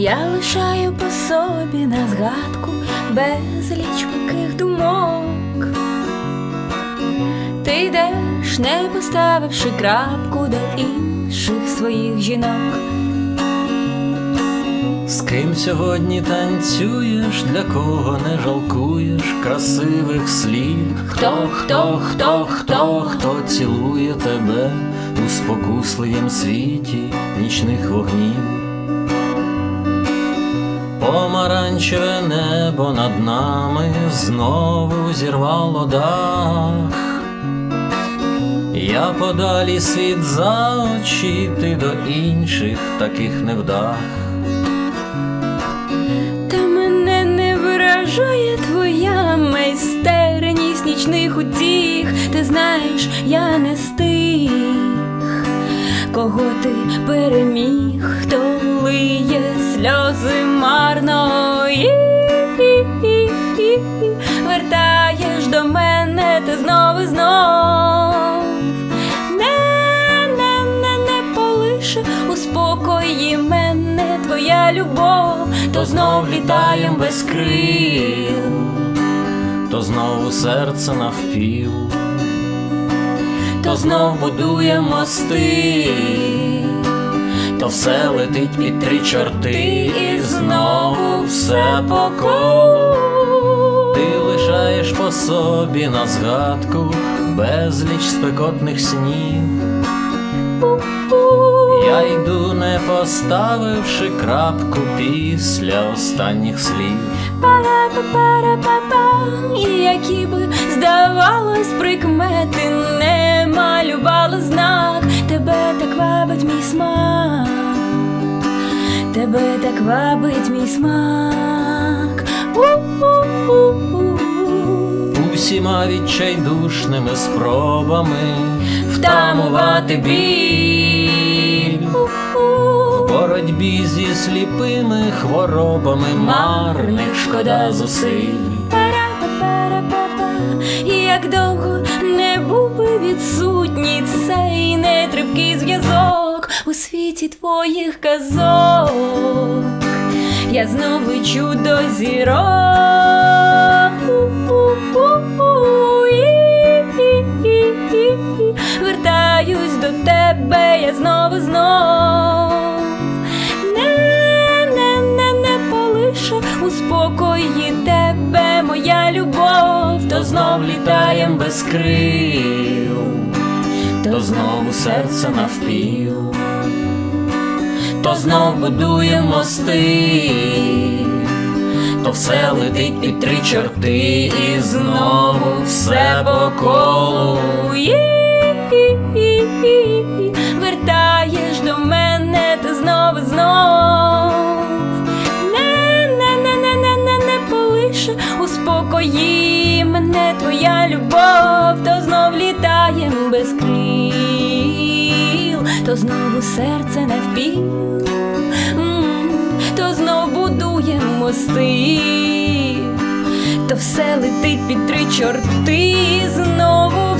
Я лишаю по собі на згадку безліч паких думок. Ти йдеш, не поставивши крапку до інших своїх жінок. З ким сьогодні танцюєш, для кого не жалкуєш красивих слів? Хто, хто, хто, хто, хто цілує тебе у спокусливім світі нічних вогнів? Помаранчеве небо над нами знову зірвало дах. Я подалі світ за очі, ти до інших таких невдах. Та мене не виражає твоя майстерність нічних утіх. Ти знаєш, я не з тих, кого ти переміг, хто лиє сльози марно. Вертаєш до мене ти знов і знов. Не, не, не, не полише у спокої мене твоя любов, то знов літаєм без крил. то знову серце навпіл, то знов будує мости, то все летить під три чорти, і знову все по колу. Ти лишаєш по собі на згадку безліч спекотних снів. Я йду, не поставивши крапку після останніх слів. Пара-па-пара-па-па. І які би здавалось прикмети, не малювали тебе так вабить мій смак. Усіма відчайдушними спробами Втамувати біль. В боротьбі зі сліпими хворобами марних шкода зусиль. Як довго не був би відсутній цей у світі твоїх казок, я знов лечу до зірок. Вертаюсь до тебе, я знову знов. Не, не, не, не полише у спокої тебе, моя любов, То знов літаєм без крил, то знову серце навпіл, то знов будує мости, то все летить під три чорти, і знову все по колу. Вертаєш до мене ти знов знов. Не, не, не, не, не, не, не полише у спокої мене твоя любов, то знов літаєм без крил, то знову серце навпіл, М, то знов будує мости, то все летить під три чорти. Знову